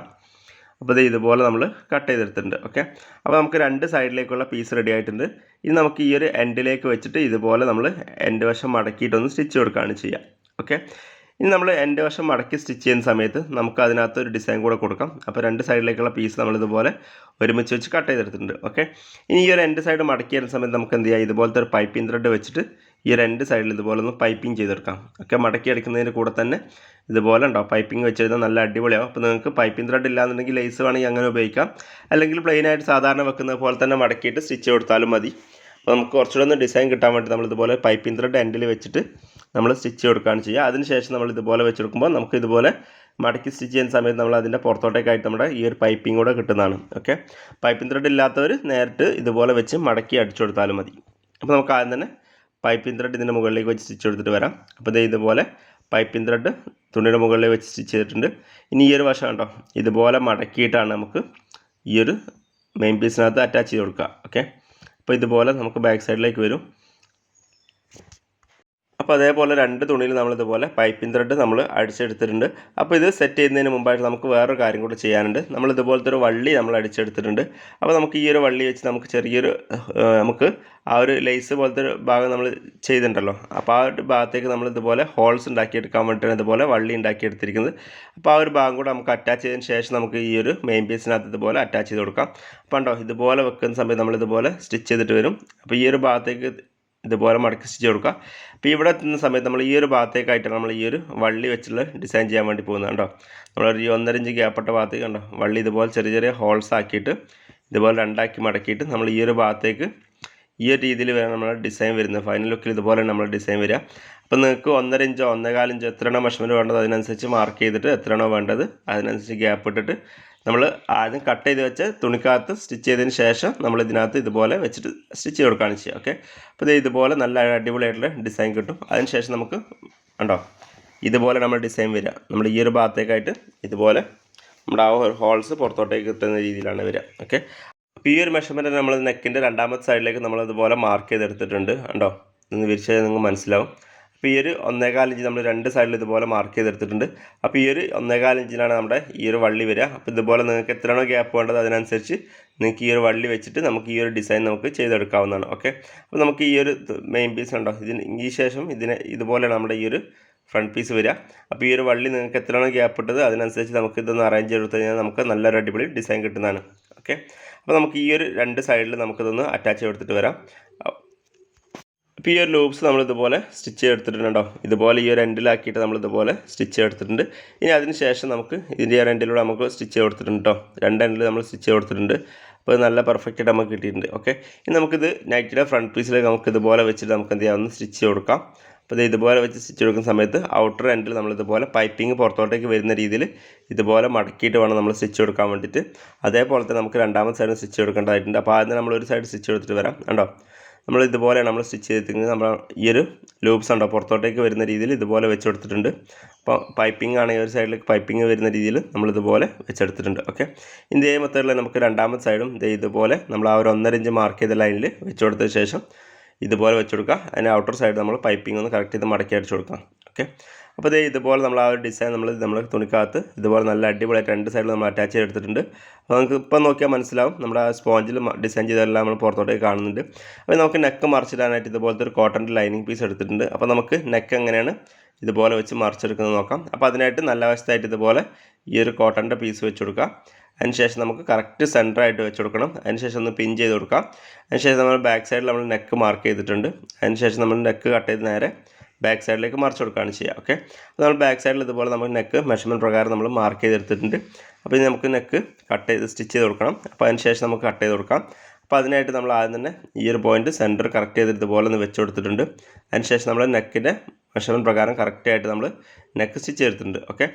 അപ്പോൾ ഇത് ഇതുപോലെ നമ്മൾ കട്ട് ചെയ്തെടുത്തിട്ടുണ്ട്. ഓക്കെ അപ്പോൾ നമുക്ക് രണ്ട് സൈഡിലേക്കുള്ള പീസ് റെഡി ആയിട്ടുണ്ട്. ഇനി നമുക്ക് ഈ ഒരു എൻഡിലേക്ക് വെച്ചിട്ട് ഇതുപോലെ നമ്മൾ എൻഡ് വശം മടക്കിയിട്ടൊന്ന് സ്റ്റിച്ച് കൊടുക്കുകയാണ് ചെയ്യുക ഓക്കെ ഇനി നമ്മൾ എന്റെ വശം മടക്കി സ്റ്റിച്ച് ചെയ്യുന്ന സമയത്ത് നമുക്ക് അതിനകത്ത് ഒരു ഡിസൈൻ കൂടെ കൊടുക്കാം. അപ്പോൾ രണ്ട് സൈഡിലേക്കുള്ള പീസ് നമ്മൾ ഇതുപോലെ ഒരുമിച്ച് വെച്ച് കട്ട് ചെയ്തെടുത്തിട്ടുണ്ട്. ഓക്കെ ഇനി ഈ ഒരു എന്റെ സൈഡ് മടക്കി വരുന്ന സമയത്ത് നമുക്ക് എന്ത് ചെയ്യാം? ഇതുപോലത്തെ ഒരു പൈപ്പിംഗ് ത്രെഡ് വെച്ചിട്ട് ഈ രണ്ട് സൈഡിൽ ഇതുപോലെ ഒന്ന് പൈപ്പിംഗ് ചെയ്തെടുക്കാം. ഒക്കെ മടക്കി അടിക്കുന്നതിന് കൂടെ തന്നെ ഇതുപോലെ ഉണ്ടാവും പൈപ്പിംഗ് വെച്ച് കഴിഞ്ഞാൽ നല്ല അടിപൊളിയാവും. അപ്പോൾ നിങ്ങൾക്ക് പൈപ്പിംഗ് ത്രെഡ് ഇല്ലാന്നുണ്ടെങ്കിൽ ലേസ് വേണമെങ്കിൽ അങ്ങനെ ഉപയോഗിക്കാം. അല്ലെങ്കിൽ പ്ലെയിനായിട്ട് സാധാരണ വെക്കുന്നത് പോലെ തന്നെ മടക്കിയിട്ട് സ്റ്റിച്ച് കൊടുത്താലും മതി. അപ്പോൾ നമുക്ക് കുറച്ചുകൂടെ ഒന്ന് ഡിസൈൻ കിട്ടാൻ വേണ്ടി നമ്മളിതുപോലെ പൈപ്പിംഗ് ത്രെഡ് എൻഡിൽ വെച്ചിട്ട് നമ്മൾ സ്റ്റിച്ച് കൊടുക്കുകയാണ് ചെയ്യുക. അതിനുശേഷം നമ്മൾ ഇതുപോലെ വെച്ചെടുക്കുമ്പോൾ നമുക്ക് ഇതുപോലെ മടക്കി സ്റ്റിച്ച് ചെയ്യുന്ന സമയത്ത് നമ്മൾ അതിന്റെ പുറത്തോട്ടേക്കായിട്ട് നമ്മുടെ ഈ ഒരു പൈപ്പിംഗ് കൂടെ കിട്ടുന്നതാണ്. ഓക്കെ പൈപ്പിംഗ് ത്രെഡ് ഇല്ലാത്തവർ നേരിട്ട് ഇതുപോലെ വെച്ച് മടക്കി അടിച്ചു കൊടുത്താലും മതി. അപ്പോൾ നമുക്ക് ആദ്യം തന്നെ പൈപ്പിംഗ് ത്രെഡ് ഇതിന്റെ മുകളിലേക്ക് വെച്ച് സ്റ്റിച്ച് കൊടുത്തിട്ട് വരാം. അപ്പോൾ ഇതേ ഇതുപോലെ പൈപ്പിംഗ് ത്രെഡ് തുണിയുടെ മുകളിൽ വെച്ച് സ്റ്റിച്ച് ചെയ്തിട്ടുണ്ട്. ഇനി ഈ ഒരു വശം കണ്ടോ? ഇതുപോലെ മടക്കിയിട്ടാണ് നമുക്ക് ഈ ഒരു മെയിൻ പീസിനകത്ത് അറ്റാച്ച് ചെയ്ത് കൊടുക്കുക. ഓക്കെ അപ്പോൾ ഇതുപോലെ നമുക്ക് ബാക്ക് സൈഡിലേക്ക് വരും. അപ്പോൾ അതേപോലെ രണ്ട് തുണിയിൽ നമ്മളിതുപോലെ പൈപ്പിംഗ് ത്രെഡ് നമ്മൾ അടിച്ചെടുത്തിട്ടുണ്ട്. അപ്പോൾ ഇത് സെറ്റ് ചെയ്യുന്നതിന് മുമ്പായിട്ട് നമുക്ക് വേറൊരു കാര്യം കൂടി ചെയ്യാനുണ്ട്. നമ്മൾ ഇതുപോലത്തെ ഒരു വള്ളി നമ്മൾ അടിച്ചെടുത്തിട്ടുണ്ട്. അപ്പോൾ നമുക്ക് ഈ ഒരു വള്ളി വെച്ച് നമുക്ക് ചെറിയൊരു നമുക്ക് ആ ഒരു ലേസ് പോലത്തെ ഒരു ഭാഗം നമ്മൾ ചെയ്തിട്ടുണ്ടല്ലോ. അപ്പോൾ ആ ഒരു ഭാഗത്തേക്ക് നമ്മൾ ഇതുപോലെ ഹോൾസ് ഉണ്ടാക്കിയെടുക്കാൻ വേണ്ടിയിട്ടാണ് ഇതുപോലെ വള്ളി ഉണ്ടാക്കിയെടുത്തിരിക്കുന്നത്. അപ്പോൾ ആ ഒരു ഭാഗം കൂടെ നമുക്ക് അറ്റാച്ച് ചെയ്തതിന് ശേഷം നമുക്ക് ഈ ഒരു മെയിൻ പീസിനകത്ത് ഇതുപോലെ അറ്റാച്ച് ചെയ്ത് കൊടുക്കാം. അപ്പോൾ ഉണ്ടോ ഇതുപോലെ വെക്കുന്ന സമയത്ത് നമ്മൾ ഇതുപോലെ സ്റ്റിച്ച് ചെയ്തിട്ട് വരും. അപ്പോൾ ഈ ഒരു ഭാഗത്തേക്ക് ഇതുപോലെ മടക്കി സ്റ്റിച്ച് കൊടുക്കുക. അപ്പോൾ ഇവിടെ എത്തുന്ന സമയത്ത് നമ്മൾ ഈ ഒരു ഭാഗത്തേക്കായിട്ടാണ് നമ്മൾ ഈ ഒരു വള്ളി വെച്ചുള്ള ഡിസൈൻ ചെയ്യാൻ വേണ്ടി പോകുന്നത് കണ്ടോ? നമ്മളൊരു ഒന്നരഞ്ച് ഒന്നര ഇഞ്ച് ഗ്യാപ്പെട്ട ഭാഗത്തേക്ക് കണ്ടോ? വള്ളി ഇതുപോലെ ചെറിയ ചെറിയ ഹോൾസ് ആക്കിയിട്ട് ഇതുപോലെ രണ്ടാക്കി മടക്കിയിട്ട് നമ്മൾ ഈ ഒരു ഭാഗത്തേക്ക് ഈ ഒരു രീതിയിൽ വേണം നമ്മൾ ഡിസൈൻ വരുന്നത് ഫൈനൽ ലുക്കിൽ ഇതുപോലെ നമ്മൾ ഡിസൈൻ വരിക. അപ്പോൾ നിങ്ങൾക്ക് ഒന്നര ഇഞ്ചോ ഒന്നേകാൽ ഇഞ്ചോ എത്രയാണോ മെഷർമെന്റ് വേണ്ടത് അതിനനുസരിച്ച് മാർക്ക് ചെയ്തിട്ട് എത്രയാണോ വേണ്ടത് അതിനനുസരിച്ച് ഗ്യാപ്പ് ഇട്ടിട്ട് നമ്മൾ ആദ്യം കട്ട് ചെയ്ത് വെച്ച് തുണിക്കകത്ത് സ്റ്റിച്ച് ചെയ്തതിന് ശേഷം നമ്മൾ ഇതിനകത്ത് ഇതുപോലെ വെച്ചിട്ട് സ്റ്റിച്ച് കൊടുക്കുകയാണ് ചെയ്യുക ഓക്കെ അപ്പോൾ ഇത് ഇതുപോലെ നല്ല അടിപൊളിയായിട്ടുള്ള ഡിസൈൻ കിട്ടും. അതിന് ശേഷം നമുക്ക് ഉണ്ടോ ഇതുപോലെ നമ്മൾ ഡിസൈൻ വരിക. നമ്മൾ ഈ ഒരു ഭാഗത്തേക്കായിട്ട് ഇതുപോലെ നമ്മുടെ ആ ഒരു ഹോൾസ് പുറത്തോട്ടേക്ക് കിട്ടുന്ന രീതിയിലാണ് വരിക ഓക്കെ അപ്പോൾ ഈ ഒരു മെഷർമെന്റ് നമ്മൾ നെക്കിന്റെ രണ്ടാമത്തെ സൈഡിലേക്ക് നമ്മൾ ഇതുപോലെ മാർക്ക് ചെയ്തെടുത്തിട്ടുണ്ട്. ഉണ്ടോ ഇന്ന് വിരിച്ചാൽ നിങ്ങൾക്ക് മനസ്സിലാവും. അപ്പോൾ ഈ ഒരു ഒന്നേകാൽ ഇഞ്ച് നമ്മൾ രണ്ട് സൈഡിൽ ഇതുപോലെ മാർക്ക് ചെയ്തെടുത്തിട്ടുണ്ട്. അപ്പോൾ ഈ ഒരു ഒന്നേകാൽ നമ്മുടെ ഈ ഒരു വള്ളി വരിക. അപ്പോൾ ഇതുപോലെ നിങ്ങൾക്ക് എത്രയാണോ ഗ്യാപ്പ് വേണ്ടത് അതിനനുസരിച്ച് നിങ്ങൾക്ക് ഈ ഒരു വള്ളി വെച്ചിട്ട് നമുക്ക് ഈ ഒരു ഡിസൈൻ നമുക്ക് ചെയ്തെടുക്കാവുന്നതാണ്. ഓക്കെ അപ്പോൾ നമുക്ക് ഈ ഒരു മെയിൻ പീസ് ഉണ്ടോ ഇതിന് ഈ ശേഷം ഇതിനെ ഇതുപോലെയാണ് നമ്മുടെ ഈ ഒരു ഫ്രണ്ട് പീസ് വരിക. അപ്പോൾ ഈ ഒരു വള്ളി നിങ്ങൾക്ക് എത്രയാണോ ഗ്യാപ്പ് ഇട്ടത് അതിനനുസരിച്ച് നമുക്ക് ഇതൊന്ന് അറേഞ്ച് ചെയ്ത് കഴിഞ്ഞാൽ നമുക്ക് നല്ലൊരു അടിപൊളി ഡിസൈൻ കിട്ടുന്നതാണ്. ഓക്കെ അപ്പോൾ നമുക്ക് ഈ ഒരു രണ്ട് സൈഡിൽ നമുക്കിതൊന്ന് അറ്റാച്ച് ചെയ്തെടുത്തിട്ട് വരാം. ഇപ്പോൾ ഈ ഒരു ലൂപ്സ് നമ്മളിതുപോലെ സ്റ്റിച്ച് എടുത്തിട്ടുണ്ടോ ഇതുപോലെ ഈ ഒരു എൻഡിലാക്കിയിട്ട് നമ്മളിതുപോലെ സ്റ്റിച്ച് ചെയ്തെടുത്തിട്ടുണ്ട്. ഇനി അതിന് ശേഷം നമുക്ക് ഇതിന്റെ ഒരു എൻഡിലൂടെ നമുക്ക് സ്റ്റിച്ച് കൊടുത്തിട്ടുണ്ട് കേട്ടോ. രണ്ട് എൻഡിൽ നമ്മൾ സ്റ്റിച്ച് കൊടുത്തിട്ടുണ്ട് അപ്പോൾ നല്ല പെർഫെക്റ്റ് ആയിട്ട് നമുക്ക് കിട്ടിയിട്ടുണ്ട്. ഓക്കെ ഇനി നമുക്കിത് നൈറ്റിയുടെ ഫ്രണ്ട് പീസിലേക്ക് നമുക്ക് ഇതുപോലെ വെച്ചിട്ട് നമുക്ക് എന്ത് ചെയ്യാം? സ്റ്റിച്ച് കൊടുക്കാം. അപ്പോൾ ഇത് ഇതുപോലെ വെച്ച് സ്റ്റിച്ച് കൊടുക്കുന്ന സമയത്ത് ഔട്ടർ എൻഡിൽ നമ്മൾ ഇതുപോലെ പൈപ്പിംഗ് പുറത്തോട്ടേക്ക് വരുന്ന രീതിയിൽ ഇതുപോലെ മടക്കിയിട്ട് വേണം നമ്മൾ സ്റ്റിച്ച് കൊടുക്കാൻ വേണ്ടിയിട്ട്. അതേപോലെ തന്നെ നമുക്ക് രണ്ടാമത്തെ സൈഡ് സ്റ്റിച്ച് കൊടുക്കേണ്ടതായിട്ടുണ്ട്. അപ്പോൾ ആദ്യം നമ്മൾ ഒരു സൈഡ് സ്റ്റിച്ച് കൊടുത്തിട്ട് വരാം. കണ്ടോ? നമ്മൾ ഇതുപോലെയാണ് നമ്മൾ സ്റ്റിച്ച് ചെയ്തിരിക്കുന്നത്. നമ്മൾ ഈ ഒരു ലൂപ്സ് ഉണ്ടോ? പുറത്തോട്ടേക്ക് വരുന്ന രീതിയിൽ ഇതുപോലെ വെച്ചെടുത്തിട്ടുണ്ട്. അപ്പോൾ പൈപ്പിംഗ് ആണെങ്കിൽ ഒരു സൈഡിലേക്ക് പൈപ്പിംഗ് വരുന്ന രീതിയിൽ നമ്മൾ ഇതുപോലെ വെച്ചെടുത്തിട്ടുണ്ട്. ഓക്കെ ഇതേ മെത്തേഡിൽ നമുക്ക് രണ്ടാമത്തെ സൈഡും ഇതേ ഇതുപോലെ നമ്മൾ ആ ഒരു ഒന്നര ഇഞ്ച് മാർക്ക് ചെയ്ത ലൈനിൽ വെച്ച് ശേഷം ഇതുപോലെ വെച്ച് കൊടുക്കുക അതിന് ഔട്ടർ സൈഡ് നമ്മൾ പൈപ്പിംഗ് ഒന്ന് കറക്റ്റ് ചെയ്ത് മടക്കി അടിച്ചു കൊടുക്കാം ഓക്കെ അപ്പോൾ ഇതേ ഇതുപോലെ നമ്മൾ ആ ഒരു ഡിസൈൻ നമ്മൾ നമ്മൾ തുണിക്കകത്ത് ഇതുപോലെ നല്ല അടിപൊളിയായിട്ട് രണ്ട് സൈഡിൽ നമ്മൾ അറ്റാച്ച് ചെയ്തെടുത്തിട്ടുണ്ട്. അപ്പോൾ നമുക്ക് ഇപ്പം നോക്കിയാൽ മനസ്സിലാവും നമ്മുടെ ആ സ്പോഞ്ചിൽ ഡിസൈൻ ചെയ്തെല്ലാം നമ്മൾ പുറത്തോട്ടേക്ക് കാണുന്നുണ്ട്. അപ്പോൾ നമുക്ക് നെക്ക് മറിച്ചിടാനായിട്ട് ഇതുപോലത്തെ ഒരു കോട്ടന്റെ ലൈനിങ് പീസ് എടുത്തിട്ടുണ്ട്. അപ്പോൾ നമുക്ക് നെക്ക് എങ്ങനെയാണ് ഇതുപോലെ വെച്ച് മറിച്ചെടുക്കുന്നത് നോക്കാം. അപ്പോൾ അതിനായിട്ട് നല്ല വശത്തായിട്ട് ഇതുപോലെ ഈ ഒരു കോട്ടന്റെ പീസ് വെച്ച് കൊടുക്കുക അതിനുശേഷം നമുക്ക് കറക്റ്റ് സെന്ററായിട്ട് വെച്ച് കൊടുക്കണം. അതിനുശേഷം ഒന്ന് പിൻ ചെയ്ത് കൊടുക്കാം. അതിനുശേഷം നമ്മൾ ബാക്ക് സൈഡിൽ നമ്മൾ നെക്ക് മാർക്ക് ചെയ്തിട്ടുണ്ട്. അതിനുശേഷം നമ്മൾ നെക്ക് കട്ട് ചെയ്ത് നേരെ ബാക്ക് സൈഡിലേക്ക് മറിച്ച് കൊടുക്കുകയാണ് ചെയ്യുക ഓക്കെ അപ്പോൾ നമ്മൾ ബാക്ക് സൈഡിൽ ഇതുപോലെ നമ്മൾ നെക്ക് മെഷർമെന്റ് പ്രകാരം നമ്മൾ മാർക്ക് ചെയ്തെടുത്തിട്ടുണ്ട്. അപ്പോൾ ഇനി നമുക്ക് നെക്ക് കട്ട് ചെയ്ത് സ്റ്റിച്ച് ചെയ്ത് കൊടുക്കണം. അപ്പോൾ അതിന് ശേഷം നമുക്ക് കട്ട് ചെയ്ത് കൊടുക്കാം. അപ്പോൾ അതിനായിട്ട് നമ്മൾ ആദ്യം തന്നെ ഈ ഒരു പോയിന്റ് സെന്റർ കറക്റ്റ് ചെയ്ത് ഇതുപോലെ ഒന്ന് വെച്ച് കൊടുത്തിട്ടുണ്ട്. അതിനുശേഷം നമ്മൾ നെക്കിന്റെ മെഷർമെന്റ് പ്രകാരം കറക്റ്റായിട്ട് നമ്മൾ നെക്ക് സ്റ്റിച്ച് ചെയ്തിട്ടുണ്ട് ഓക്കെ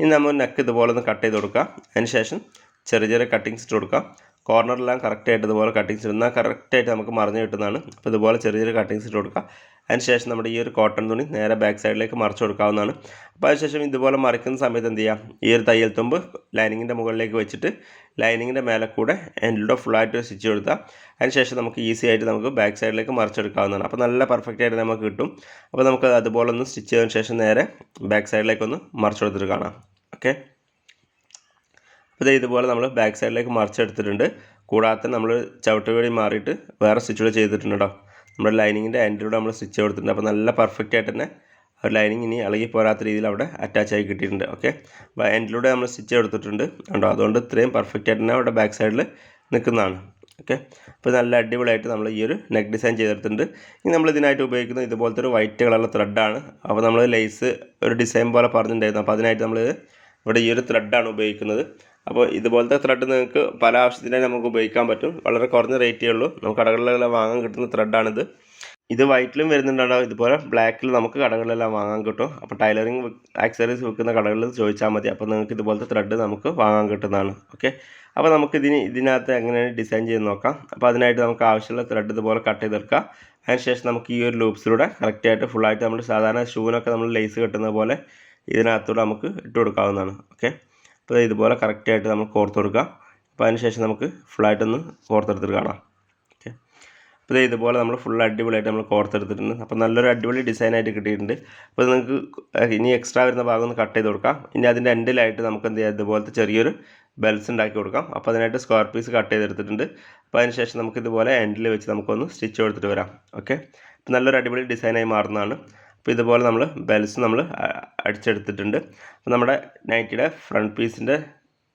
ഇനി നമ്മൾ നെക്ക് ഇതുപോലെ ഒന്ന് കട്ട് ചെയ്ത് കൊടുക്കുക. അതിനുശേഷം ചെറിയ ചെറിയ കട്ടിങ്സ് ഇട്ട് കൊടുക്കാം കോർണറിലെല്ലാം കറക്റ്റായിട്ട് ഇതുപോലെ കട്ടിങ്സ് ഇടുന്നാൽ കറക്റ്റായിട്ട് നമുക്ക് മറിഞ്ഞ് കിട്ടുന്നതാണ്. അപ്പോൾ ഇതുപോലെ ചെറിയ ചെറിയ കട്ടിങ്സ് ഇട്ട് കൊടുക്കുക. അതിനുശേഷം നമ്മുടെ ഈ ഒരു കോട്ടൺ തുണി നേരെ ബാക്ക് സൈഡിലേക്ക് മറിച്ച് കൊടുക്കാവുന്നതാണ്. അപ്പോൾ അതിനുശേഷം ഇതുപോലെ മറിക്കുന്ന സമയത്ത് എന്ത് ചെയ്യാം? ഈ ഒരു തയ്യൽ തുമ്പ് ലൈനിങ്ങിന്റെ മുകളിലേക്ക് വെച്ചിട്ട് ലൈനിങ്ങിന്റെ മേലെ കൂടെ എൻഡിലൂടെ ഫുള്ളായിട്ട് സ്റ്റിച്ച് കൊടുത്താൽ അതിനുശേഷം നമുക്ക് ഈസി ആയിട്ട് നമുക്ക് ബാക്ക് സൈഡിലേക്ക് മറിച്ചെടുക്കാവുന്നതാണ് അപ്പോൾ നല്ല പെർഫെക്റ്റ് ആയിട്ട് നമുക്ക് കിട്ടും. അപ്പോൾ നമുക്ക് അതുപോലെ ഒന്ന് സ്റ്റിച്ച് ചെയ്തതിന് ശേഷം നേരെ ബാക്ക് സൈഡിലേക്ക് ഒന്ന് മറിച്ചെടുത്തിട്ട് കാണാം. ഓക്കെ അപ്പോൾ ഇതുപോലെ നമ്മൾ ബാക്ക് സൈഡിലേക്ക് മറിച്ചെടുത്തിട്ടുണ്ട്. കൂടാതെ നമ്മൾ ചവിട്ടുപടി മാറിയിട്ട് വേറെ സ്റ്റിച്ച് കൂടെ ചെയ്തിട്ടുണ്ട്? കേട്ടോ നമ്മുടെ ലൈനിങ്ങിന്റെ എൻഡിലൂടെ നമ്മൾ സ്റ്റിച്ച് കൊടുത്തിട്ടുണ്ട്. അപ്പോൾ നല്ല പെർഫെക്റ്റ് ആയിട്ട് തന്നെ ഒരു ലൈനിങ് ഇനി ഇളകി പോരാത്ത രീതിയിൽ അവിടെ അറ്റാച്ച് ആയി കിട്ടിയിട്ടുണ്ട്. ഓക്കെ അപ്പോൾ എൻഡിലൂടെ നമ്മൾ സ്റ്റിച്ച് കൊടുത്തിട്ടുണ്ട് കണ്ടോ? അതുകൊണ്ട് ഇത്രയും പെർഫെക്റ്റ് ആയിട്ട് തന്നെ അവിടെ ബാക്ക് സൈഡിൽ നിൽക്കുന്നതാണ്. ഓക്കെ അപ്പോൾ നല്ല അടിപൊളിയായിട്ട് നമ്മൾ ഈ ഒരു നെക്ക് ഡിസൈൻ ചെയ്തെടുത്തിട്ടുണ്ട്. ഇനി നമ്മൾ ഇതിനായിട്ട് ഉപയോഗിക്കുന്നത് ഇതുപോലത്തെ ഒരു വൈറ്റ് കളറുള്ള ത്രെഡാണ് അപ്പോൾ നമ്മൾ ലേസ് ഒരു ഡിസൈൻ പോലെ പറഞ്ഞിട്ടുണ്ടായിരുന്നു. അപ്പോൾ അതിനായിട്ട് നമ്മൾ ഇവിടെ ഈ ഒരു ത്രെഡാണ് ഉപയോഗിക്കുന്നത്. അപ്പോൾ ഇതുപോലത്തെ ത്രെഡ് നിങ്ങൾക്ക് പല ആവശ്യത്തിനായി നമുക്ക് ഉപയോഗിക്കാൻ പറ്റും. വളരെ കുറഞ്ഞ റേറ്റേ ഉള്ളൂ. നമുക്ക് കടകളിലെല്ലാം വാങ്ങാൻ കിട്ടുന്ന ത്രെഡാണിത് ഇത് വൈറ്റിലും വരുന്നുണ്ടാവും ഇതുപോലെ ബ്ലാക്കിൽ നമുക്ക് കടകളിലെല്ലാം വാങ്ങാൻ കിട്ടും. അപ്പോൾ ടൈലറിങ് ആക്സറീസ് വിൽക്കുന്ന കടകളിൽ ചോദിച്ചാൽ മതി. അപ്പോൾ നിങ്ങൾക്ക് ഇതുപോലത്തെ ത്രെഡ് നമുക്ക് വാങ്ങാൻ കിട്ടുന്നതാണ്. ഓക്കെ അപ്പോൾ നമുക്ക് ഇതിന് ഇതിനകത്ത് എങ്ങനെയാണ് ഡിസൈൻ ചെയ്ത് നോക്കാം. അപ്പോൾ അതിനായിട്ട് നമുക്ക് ആവശ്യമുള്ള ത്രെഡ് ഇതുപോലെ കട്ട് ചെയ്തെടുക്കാം. അതിനുശേഷം നമുക്ക് ഈ ഒരു ലൂപ്സിലൂടെ കറക്റ്റായിട്ട് ഫുള്ളായിട്ട് നമ്മൾ സാധാരണ ഷൂവിനൊക്കെ നമ്മൾ ലേസ് കെട്ടുന്ന പോലെ ഇതിനകത്തൂടെ നമുക്ക് ഇട്ട് കൊടുക്കാവുന്നതാണ്. ഓക്കെ അപ്പോൾ ഇതുപോലെ കറക്റ്റായിട്ട് നമുക്ക് കോർത്ത് കൊടുക്കുക അപ്പോൾ അതിനുശേഷം നമുക്ക് ഫുള്ളായിട്ടൊന്ന് കോർത്തെടുത്തിട്ട് കാണാം. ഓക്കെ അപ്പോൾ ഇതുപോലെ നമ്മൾ ഫുൾ അടിപൊളിയായിട്ട് നമ്മൾ കോർത്തെടുത്തിട്ടുണ്ട് അപ്പോൾ നല്ലൊരു അടിപൊളി ഡിസൈനായിട്ട് കിട്ടിയിട്ടുണ്ട്. അപ്പോൾ നിങ്ങൾക്ക് ഇനി എക്സ്ട്രാ വരുന്ന ഭാഗം ഒന്ന് കട്ട് ചെയ്ത് കൊടുക്കാം. ഇനി അതിന്റെ എൻഡിലായിട്ട് നമുക്ക് എന്ത് ചെയ്യാം? ഇതുപോലത്തെ ചെറിയൊരു ബെൽസ് ഉണ്ടാക്കി കൊടുക്കാം. അപ്പോൾ അതിനായിട്ട് സ്ക്വയർ പീസ് കട്ട് ചെയ്തെടുത്തിട്ടുണ്ട്. അപ്പോൾ അതിന് ശേഷം നമുക്ക് ഇതുപോലെ എൻഡിൽ വെച്ച് നമുക്കൊന്ന് സ്റ്റിച്ച് കൊടുത്തിട്ട് വരാം. ഓക്കെ നല്ലൊരു അടിപൊളി ഡിസൈനായി മാറുന്നതാണ്. അപ്പോൾ ഇതുപോലെ നമ്മൾ ബെൽസ് നമ്മൾ അടിച്ചെടുത്തിട്ടുണ്ട്. അപ്പോൾ നമ്മുടെ നൈറ്റിയുടെ ഫ്രണ്ട് പീസിന്റെ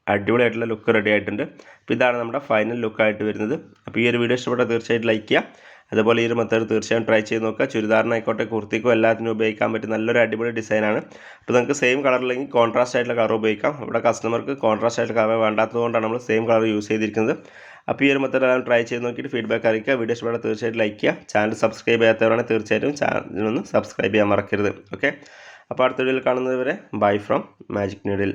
അടിപൊളിയായിട്ടുള്ള ലുക്ക് റെഡി ആയിട്ടുണ്ട്. അപ്പോൾ ഇതാണ് നമ്മുടെ ഫൈനൽ ലുക്കായിട്ട് വരുന്നത്. അപ്പോൾ ഈ ഒരു വീഡിയോ ഇഷ്ടപ്പെട്ടാൽ തീർച്ചയായിട്ടും ലൈക്ക് ചെയ്യുക. അതുപോലെ ഈ ഒരു മെത്തേഡ് തീർച്ചയായും ട്രൈ ചെയ്ത് നോക്കുക. ചുരിദാറിനായിക്കോട്ടെ കുർത്തിക്കോ എല്ലാത്തിനും ഉപയോഗിക്കാൻ പറ്റും നല്ലൊരു അടിപൊളി ഡിസൈനാണ് അപ്പോൾ നമുക്ക് സെയിം കളറില്ലെങ്കിൽ കോൺട്രാസ്റ്റ് ആയിട്ടുള്ള കളർ ഉപയോഗിക്കാം. ഇവിടെ കസ്റ്റമർക്ക് കോൺട്രാസ്റ്റ് ആയിട്ടുള്ള കളർ വേണ്ടാത്തതുകൊണ്ടാണ് നമ്മൾ സെയിം കളർ യൂസ് ചെയ്തിരിക്കുന്നത്. അപ്പോൾ ഈ ഒരു മെത്തേഡ് എല്ലാം ട്രൈ ചെയ്ത് നോക്കിയിട്ട് ഫീഡ്ബാക്ക് അറിയിക്കുക. വീഡിയോ ഇഷ്ടപ്പെട്ടാൽ തീർച്ചയായിട്ടും ലൈക്ക് ചെയ്യുക. ചാനൽ സബ്സ്ക്രൈബ് ചെയ്യാത്തവരാണെങ്കിൽ തീർച്ചയായിട്ടും ചാനലൊന്ന് സബ്സ്ക്രൈബ് ചെയ്യാൻ മറക്കരുത്. ഓക്കെ അപ്പോൾ അടുത്ത വീഡിയോയിൽ കാണുന്നത് വരെ ബൈ ഫ്രം മാജിക് നീഡിൽ